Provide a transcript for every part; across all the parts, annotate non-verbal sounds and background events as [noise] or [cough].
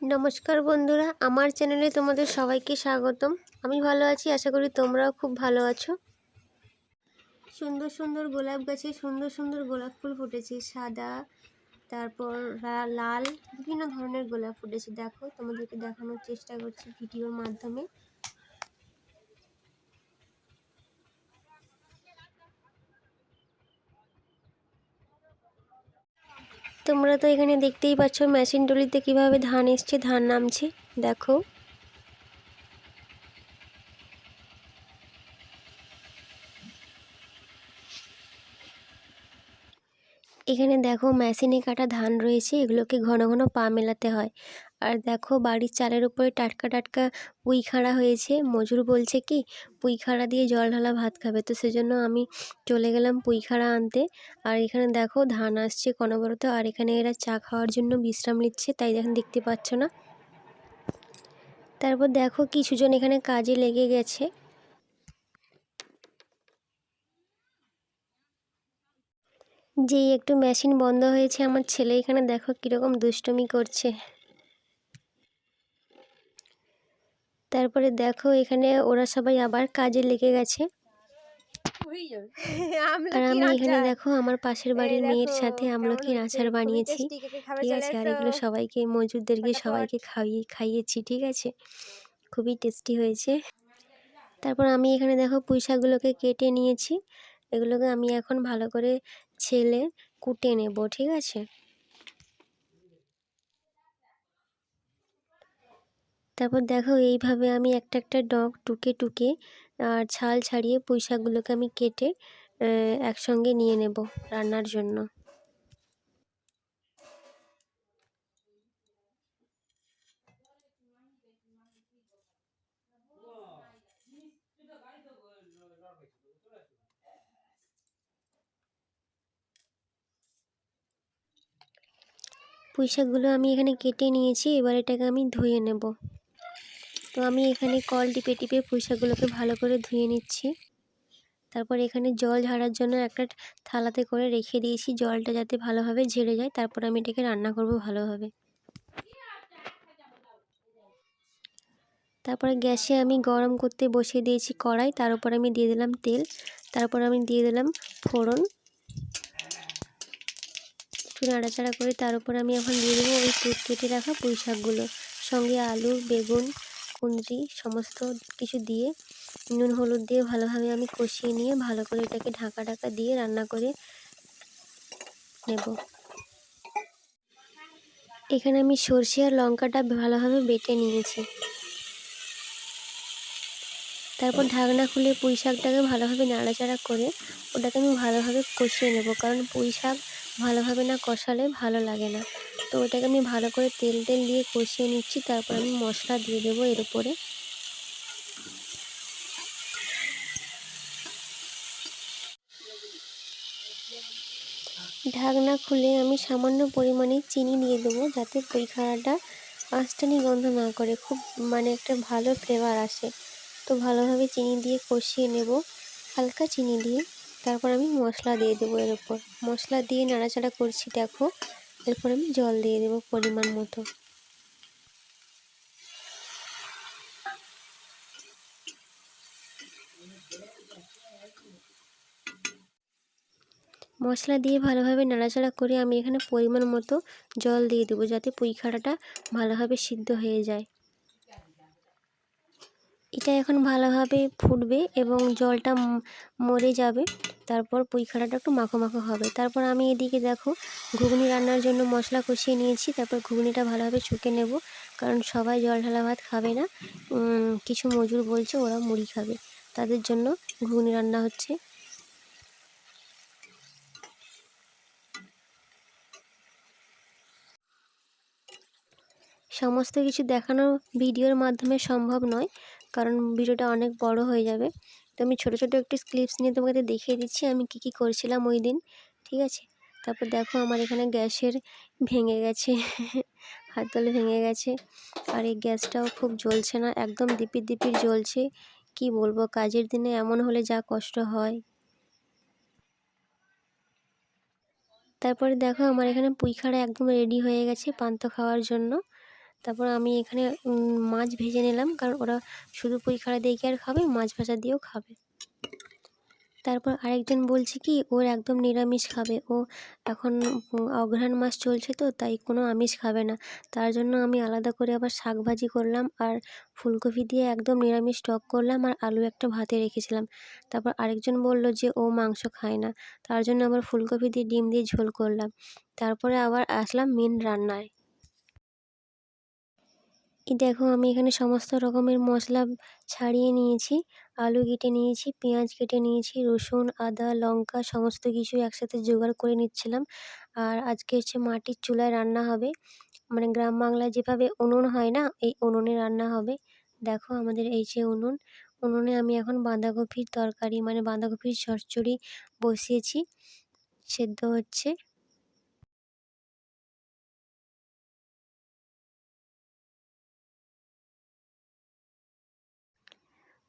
নমস্কার বন্ধুরা, আমার চ্যানেলে তোমাদের সবাইকে স্বাগতম। আমি ভালো আছি, আশা করি তোমরাও খুব ভালো আছো। সুন্দর সুন্দর গোলাপ গাছে সুন্দর সুন্দর গোলাপ ফুল ফুটেছে, সাদা, তারপর লাল, বিভিন্ন ধরনের গোলাপ ফুটেছে। দেখো, তোমাদেরকে দেখানোর চেষ্টা করছি ভিডিওর মাধ্যমে। তোমরা তো এখানে দেখতেই পাচ্ছ মেশিন ডলিতে কীভাবে ধান এসছে, ধান নামছে। দেখো। এখানে দেখো মেশিনে কাটা ধান রয়েছে, এগুলোকে ঘন ঘন পা মেলাতে হয়। আর দেখো বাড়ির চালের উপরে টাটকা টাটকা পুঁই খাড়া হয়েছে। মজুর বলছে কি, পুঁই দিয়ে জল ঢালা ভাত খাবে। তো সেজন্য আমি চলে গেলাম পুঁই খাড়া আনতে। আর এখানে দেখো ধান আসছে কনবরত আর এখানে এরা চা খাওয়ার জন্য বিশ্রাম নিচ্ছে, তাই এখন দেখতে পাচ্ছ না। তারপর দেখো কিছুজন এখানে কাজে লেগে গেছে। যেই একটু মেশিন বন্ধ হয়েছে, আমার ছেলে এখানে দেখো কীরকম দুষ্টমি করছে। তারপরে দেখো এখানে ওরা সবাই আবার কাজে লেগে গেছে। আর আমি এখানে দেখো আমার পাশের বাড়ির মেয়ের সাথে আমলকির আচার বানিয়েছি। ঠিক আছে আর এগুলো সবাইকে মজুরদেরকে সবাইকে খাইয়ে খাইয়েছি ঠিক আছে? খুবই টেস্টি হয়েছে। তারপর আমি এখানে দেখো পুঁইশাকগুলোকে কেটে নিয়েছি। এগুলোকে আমি এখন ভালো করে ছেলে কুটে নেব ঠিক আছে? তারপর দেখো এইভাবে আমি একটা একটা ডগ টুকে টুকে, আর ছাল ছাড়িয়ে পুঁই শাকগুলোকে আমি কেটে একসঙ্গে নিয়ে নেব রান্নার জন্য। পুঁই শাকগুলো আমি এখানে কেটে নিয়েছি, এবার এটাকে আমি ধুয়ে নেব। তো আমি এখানে কল টিপে টিপে পুঁই শাকগুলোকে ভালো করে ধুয়ে নিচ্ছি। তারপর এখানে জল ঝাড়ার জন্য একটা থালাতে করে রেখে দিয়েছি। জলটা যাতে ভালোভাবে ঝেড়ে যায়, তারপর আমি এটাকে রান্না করব ভালোভাবে। তারপরে গ্যাসে আমি গরম করতে বসিয়ে দিয়েছি কড়াই, তার উপর আমি দিয়ে দিলাম তেল, তারপর আমি দিয়ে দিলাম ফোড়ন। একটু নাড়াচাড়া করে তার উপর আমি এখন দিয়ে দেবো ওই কেটে রাখা পুঁই শাকগুলো সঙ্গে আলু, বেগুন কুঁদরি, সমস্ত কিছু দিয়ে, নুন, হলুদ দিয়ে ভালোভাবে আমি কষিয়ে নিয়ে ভালো করে এটাকে ঢাকা ঢাকা দিয়ে রান্না করে নেব। এখানে আমি সর্ষে আর লঙ্কাটা ভালোভাবে বেটে নিয়েছি। তারপর ঢাকনা খুলে পুঁই শাকটাকে ভালোভাবে নাড়াচাড়া করে ওটাকে আমি ভালোভাবে কষিয়ে নেব, কারণ পুঁই শাক ভালোভাবে না কষালে ভালো লাগে না। তো ওটাকে আমি ভালো করে তেল তেল দিয়ে কষিয়ে নিচ্ছি। তারপর আমি মশলা দিয়ে দেবো এর উপরে। ঢাকনা খুলে আমি সামান্য পরিমাণে চিনি দিয়ে দেবো, যাতে পুঁই খাড়াটা আঁচটানি গন্ধ না করে, খুব মানে একটা ভালো ফ্লেভার আসে। তো ভালোভাবে চিনি দিয়ে কষিয়ে নেব, হালকা চিনি দিয়ে। তারপর আমি মশলা দিয়ে দেবো এর উপর। মশলা দিয়ে নাড়াচাড়া করছি, দেখো। এরপর আমি জল দিয়ে দেবো পরিমাণ মতো। মশলা দিয়ে ভালোভাবে নাড়াচাড়া করে আমি এখানে পরিমাণ মতো জল দিয়ে দেবো যাতে পুঁই খাড়াটা ভালোভাবে সিদ্ধ হয়ে যায়। এটা এখন ভালোভাবে ফুটবে এবং জলটা মরে যাবে। তারপর পুঁই একটু মাখো মাখো হবে। তারপর আমি এদিকে দেখো, ঘুগনি রান্নার জন্য মশলা কষিয়ে নিয়েছি। তারপর ঘুগনিটা ভালোভাবে ছুঁকে নেব। কারণ সবাই জল ঢালা ভাত খাবে না। কিছু মজুর বলছে ওরা মুড়ি খাবে। তাদের জন্য ঘুগনি রান্না হচ্ছে। সমস্ত কিছু দেখানো ভিডিওর মাধ্যমে সম্ভব নয়। কারণ ভিডিওটা অনেক বড় হয়ে যাবে। তো আমি ছোটো ছোটো একটু ক্লিপস নিয়ে তোমাকে দেখিয়ে দিচ্ছি আমি কী কী করছিলাম ওই দিন, ঠিক আছে? তারপর দেখো আমার এখানে গ্যাসের ভেঙে গেছে, হাত হাতলে ভেঙে গেছে, আর এই গ্যাসটাও খুব জ্বলছে না, একদম দিপির দিপির জ্বলছে, কি বলব, কাজের দিনে এমন হলে যা কষ্ট হয়। তারপরে দেখো আমার এখানে পুঁই খাড়া একদম রেডি হয়ে গেছে পান্ত খাওয়ার জন্য। তারপর আমি এখানে মাছ ভেজে নিলাম, কারণ ওরা শুধু পুঁই খাড়া দিয়ে কি আর খাবে, মাছ ভাজা দিয়েও খাবে। তারপর আরেকজন বলছে কি, ওর একদম নিরামিষ খাবে। ও এখন অঘ্রাণ মাস চলছে তো, তাই কোনো আমিষ খাবে না। তার জন্য আমি আলাদা করে আবার শাক ভাজি করলাম আর ফুলকপি দিয়ে একদম নিরামিষ টক করলাম আর আলু একটা ভাতে রেখেছিলাম। তারপর আরেকজন বলল যে, ও মাংস খায় না। তার জন্য আবার ফুলকপি দিয়ে, ডিম দিয়ে ঝোল করলাম। তারপরে আবার আসলাম মেন রান্নায়। দেখো আমি এখানে সমস্ত রকমের মশলা ছাড়িয়ে নিয়েছি। আলু কেটে নিয়েছি, পেঁয়াজ কেটে নিয়েছি, রসুন, আদা, লঙ্কা সমস্ত কিছু একসাথে জোগাড় করে নিচ্ছিলাম। আর আজকে হচ্ছে মাটির চুলায় রান্না হবে। মানে গ্রাম বাংলায় যেভাবে উনুন হয় না, এই উনুনে রান্না হবে। দেখো আমাদের এই যে উনুন, উনুনে আমি এখন বাঁধাকপির তরকারি মানে বাঁধাকপির চচ্চড়ি বসিয়েছি। সেদ্ধ হচ্ছে।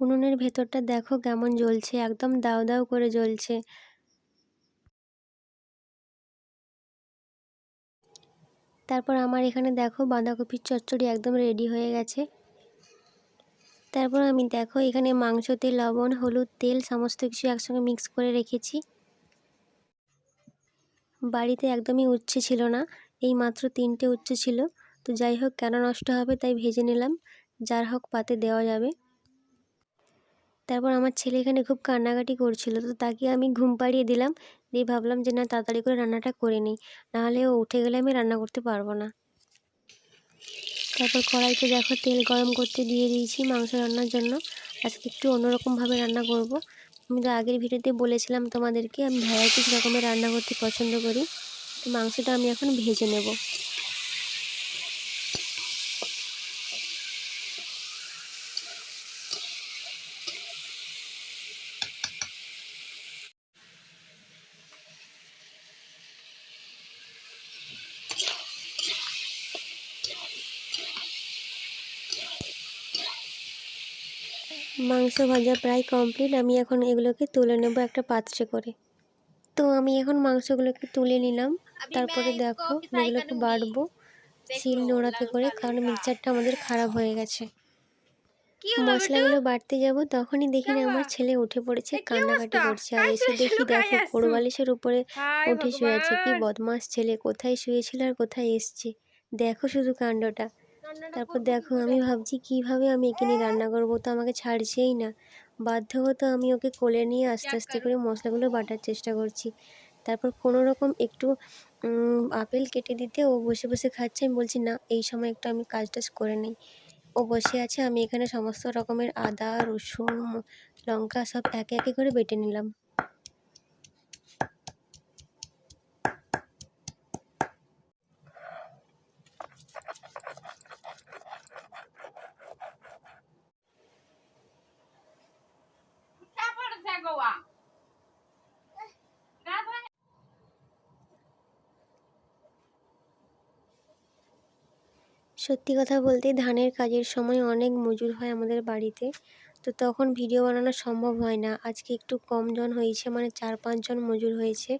উনুনের ভেতরটা দেখো কেমন জ্বলছে, একদম দাউ দাউ করে জ্বলছে। তারপর আমার এখানে দেখো বাঁধাকপির চচ্চড়ি একদম রেডি হয়ে গেছে। তারপর আমি দেখো এখানে মাংসতে লবণ, হলুদ, তেল সমস্ত কিছু একসঙ্গে মিক্স করে রেখেছি। বাড়িতে একদমই উচ্ছে ছিল না, এই মাত্র তিনটে উচ্ছে ছিল। তো যাই হোক কেন নষ্ট হবে তাই ভেজে নিলাম, যার হোক পাতে দেওয়া যাবে। তারপর আমার ছেলে এখানে খুব কান্নাকাটি করছিল, তো তাকে আমি ঘুম পাড়িয়ে দিলাম। দিয়ে ভাবলাম যে, না, তাড়াতাড়ি করে রান্নাটা করে নিই, নাহলে ও উঠে গেলে আমি রান্না করতে পারব না। তারপর কড়াইতে দেখো তেল গরম করতে দিয়ে দিয়েছি মাংস রান্নার জন্য। আজকে একটু অন্যরকমভাবে রান্না করব। আমি তো আগের ভিডিওতে বলেছিলাম তোমাদেরকে, আমি ভ্যারাইটিস রকমের রান্না করতে পছন্দ করি। তো মাংসটা আমি এখন ভেজে নেব। মাংস ভাজা প্রায় কমপ্লিট আমি এখন এগুলোকে তুলে নেব একটা পাত্রে করে। তো আমি এখন মাংসগুলোকে তুলে নিলাম। তারপরে দেখো এগুলোকে বাটবো। শিল নোড়াতে করে কারণ মিক্সারটা আমাদের খারাপ হয়ে গেছে। মশলাগুলো বাটতে যাব তখনই দেখি না আমার ছেলে উঠে পড়েছে কান্নাকাটি করছে। আর এসে দেখি দেখো কোরবালিশের উপরে উঠে শুয়েছে কি বদমাস ছেলে কোথায় শুয়েছিল আর কোথায় এসছে? দেখো শুধু কাণ্ডটা। তারপর দেখো আমি ভাবছি কীভাবে আমি একে নিয়ে রান্না করব তো আমাকে ছাড়ছেই না। বাধ্য হতো আমি ওকে কোলে নিয়ে আস্তে আস্তে করে মশলাগুলো বাটার চেষ্টা করছি। তারপর কোনো রকম একটু আপেল কেটে দিতে ও বসে বসে খাচ্ছে। আমি বলছি না এই সময় একটু আমি কাজ টাজ করে নিই। ও বসে আছে আমি এখানে সমস্ত রকমের আদা রসুন লঙ্কা সব একে একে করে বেটে নিলাম। সত্যি কথা বলতে ধানের কাজের সময় অনেক মজুর হয় আমাদের বাড়িতে। তো তখন ভিডিও বানানো সম্ভব হয় না। আজকে একটু কম জন হয়েছে মানে চার পাঁচজন মজুর হয়েছে।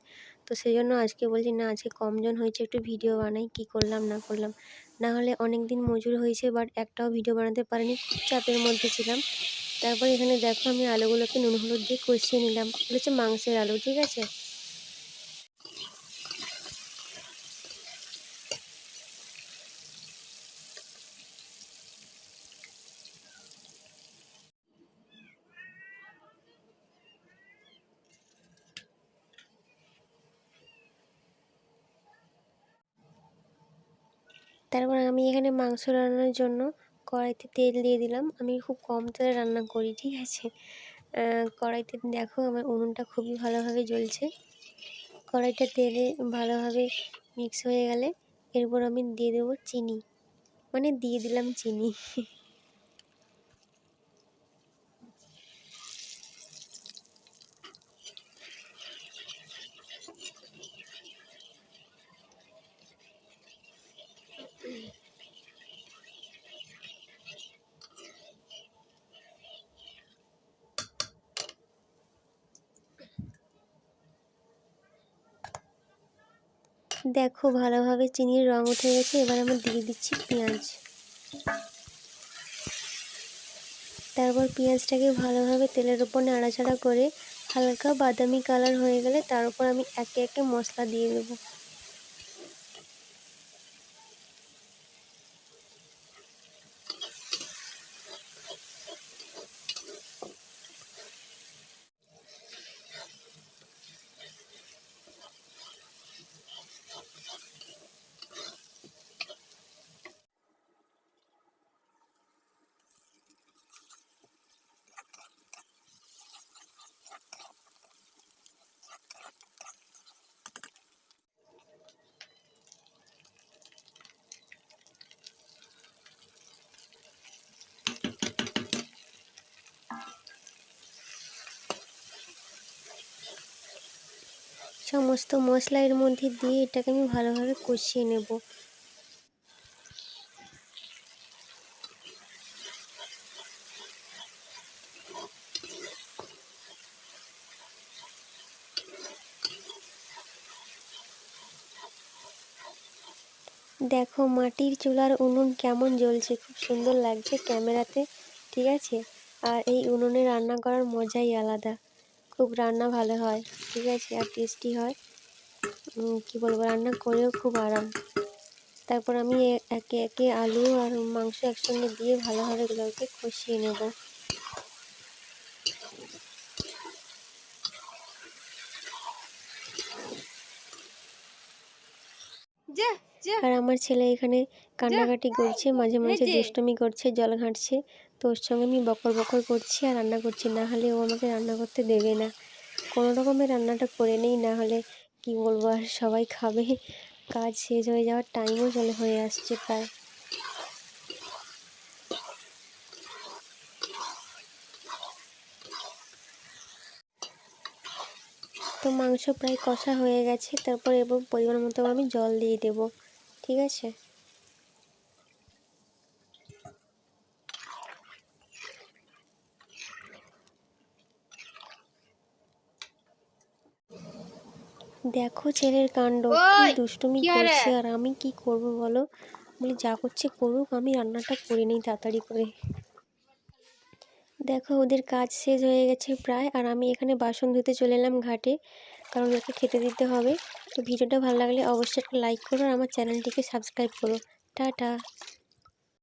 তো সেই জন্য আজকে বলছি, না, আজকে কম জন হয়েছে, একটু ভিডিও বানাই, কি করলাম, না করলাম। না হলে অনেক দিন মজুর হয়েছে, বাট একটাও ভিডিও বানাতে পারিনি, খুব চাপের মধ্যে ছিলাম। তারপর এখানে দেখো আমি আলুগুলোকে নুন, হলুদ দিয়ে কষিয়ে নিলাম। হচ্ছে মাংসের আলু, ঠিক আছে? তারপর আমি এখানে মাংস রান্নার জন্য কড়াইতে তেল দিয়ে দিলাম। আমি খুব কম তেলে রান্না করি, ঠিক আছে? কড়াইতে দেখো আমার উনুনটা খুবই ভালোভাবে জ্বলছে। কড়াইটা তেলে ভালোভাবে মিক্স হয়ে গেলে এরপর আমি দিয়ে দেবো চিনি। মানে দিয়ে দিলাম চিনি। [laughs] দেখো, ভালোভাবে চিনির রং উঠে গেছে। এবার আমি দিয়ে দিচ্ছি পেঁয়াজ। তারপর পেঁয়াজটাকে ভালোভাবে তেলের উপর নাড়াচাড়া করে হালকা বাদামি কালার হয়ে গেলে তার উপর আমি একে একে মশলা দিয়ে দেবো। সমস্ত মশলা এর মধ্যে দিয়ে এটাকে আমি ভালোভাবে কষিয়ে নেব। দেখো মাটির চুলার উনুন কেমন জ্বলছে, খুব সুন্দর লাগছে ক্যামেরাতে, ঠিক আছে? আর এই উনুনে রান্না করার মজাই আলাদা, খুব রান্না ভালো হয়। ঠিক আছে আর টেস্টি হয়। কি বলব রান্না করেও খুব আরাম। তারপর আমি একে একে আলু আর মাংস একসঙ্গে দিয়ে ভালোভাবে এগুলোকে কষিয়ে নেব। আর আমার ছেলে এখানে কান্নাকাটি করছে মাঝে মাঝে দুষ্টমি করছে জল ঘাঁটছে। তো ওর সঙ্গে আমি বকর বকর করছি আর রান্না করছি না হলে ও আমাকে রান্না করতে দেবে না। কোনো রকমের রান্নাটা করে নেই, না হলে কি বলব আর সবাই খাবে। কাজ শেষ হয়ে যাওয়ার টাইমও চলে, হয়ে আসছে প্রায়। তো মাংস প্রায় কষা হয়ে গেছে, তারপর এবার পরিমাণ মতো আমি জল দিয়ে দেব, ঠিক আছে? দেখো ছেলের কাণ্ড কি দুষ্টুমি করছে আর আমি কি করব বলো? বলি যা করছে করুক আমি রান্নাটা করে নিই তাড়াতাড়ি করে। দেখো ওদের কাজ শেষ হয়ে গেছে প্রায় আর আমি এখানে বাসন ধুতে চলে এলাম ঘাটে কারণ ওকে খেতে দিতে হবে। তো ভিডিওটা ভালো লাগলে অবশ্যই একটা লাইক করো আর আমার চ্যানেলটিকে সাবস্ক্রাইব করো। টাটা।